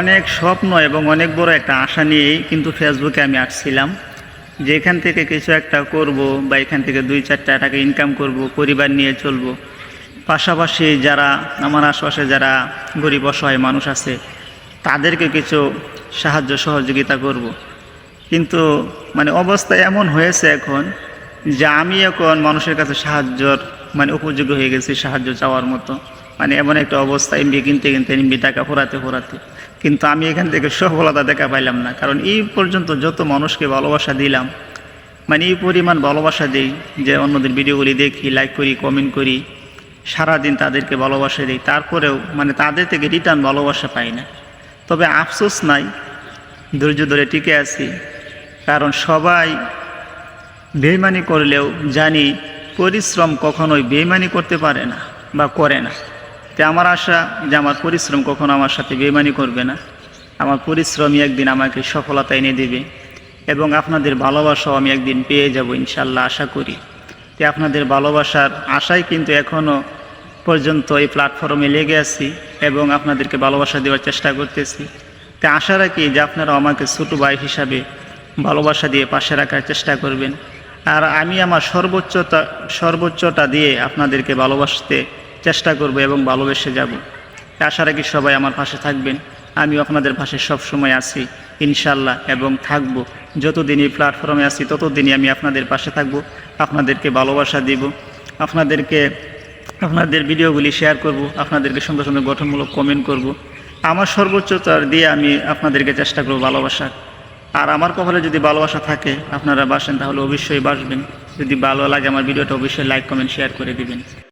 অনেক স্বপ্ন এবং অনেক বড় একটা আশা নিয়েই কিন্তু ফেসবুকে আমি আসছিলাম। যে এখান থেকে কিছু একটা করব বা এখান থেকে দুই চারটা টাকা ইনকাম করব, পরিবার নিয়ে চলবো। পাশাপাশি যারা, আমার আশপাশে যারা গরিব অসহায় মানুষ আছে, তাদেরকে কিছু সাহায্য সহযোগিতা করব। কিন্তু মানে অবস্থা এমন হয়েছে এখন যে আমি এখন মানুষের কাছে সাহায্যর মানে উপযোগী হয়ে গেছি, সাহায্য চাওয়ার মতো। মানে এমন একটা অবস্থা এমবি কিনতে কিনতে এমবি টাকা ফোরাতে ফোরাতে। কিন্তু আমি এখান থেকে সফলতা দেখা পাইলাম না। কারণ এই পর্যন্ত যত মানুষকে ভালোবাসা দিলাম মানে এই পরিমাণ ভালোবাসা দিই যে অন্যদের ভিডিওগুলি দেখি লাইক করি কমেন্ট করি, সারাদিন তাদেরকে ভালোবাসা দিই। তারপরেও মানে তাদের থেকে রিটার্ন ভালোবাসা পাই না। তবে আফসোস নাই, ধৈর্য ধরে টিকে আছি। কারণ সবাই বেইমানি করলেও জানি পরিশ্রম কখনোই বেইমানি করতে পারে না বা করে না। তো আমার আশা যে আমার পরিশ্রম কখনো আমার সাথে বেমানি করবে না। আমার পরিশ্রমই একদিন আমাকে সফলতা এনে দেবে এবং আপনাদের ভালোবাসাও আমি একদিন পেয়ে যাব ইনশাল্লাহ আশা করি। তো আপনাদের ভালোবাসার আশাই কিন্তু এখনও পর্যন্ত এই প্ল্যাটফর্মে লেগে আছি এবং আপনাদেরকে ভালোবাসা দেওয়ার চেষ্টা করতেছি। তো আশা রাখি যে আপনারা আমাকে ছোটো ভাই হিসাবে ভালোবাসা দিয়ে পাশে রাখার চেষ্টা করবেন। আর আমি আমার সর্বোচ্চতা সর্বোচ্চটা দিয়ে আপনাদেরকে ভালোবাসতে চেষ্টা করব এবং ভালোবেসে যাব। আশা রাখি সবাই আমার পাশে থাকবেন। আমিও আপনাদের পাশে সব সময় আছি ইনশাল্লাহ এবং থাকব। যতদিন এই প্ল্যাটফর্মে আছি, ততদিনই আমি আপনাদের পাশে থাকব। আপনাদেরকে ভালোবাসা দিব। আপনাদেরকে, আপনাদের ভিডিওগুলি শেয়ার করব। আপনাদেরকে সুন্দর সুন্দর গঠনমূলক কমেন্ট করব। আমার সর্বোচ্চতার দিয়ে আমি আপনাদেরকে চেষ্টা করব ভালোবাসার আর আমার কপালে যদি ভালোবাসা থাকে, আপনারা বাসেন, তাহলে অবশ্যই বাসবেন। যদি ভালো লাগে আমার ভিডিওটা, অবশ্যই লাইক কমেন্ট শেয়ার করে দিবেন।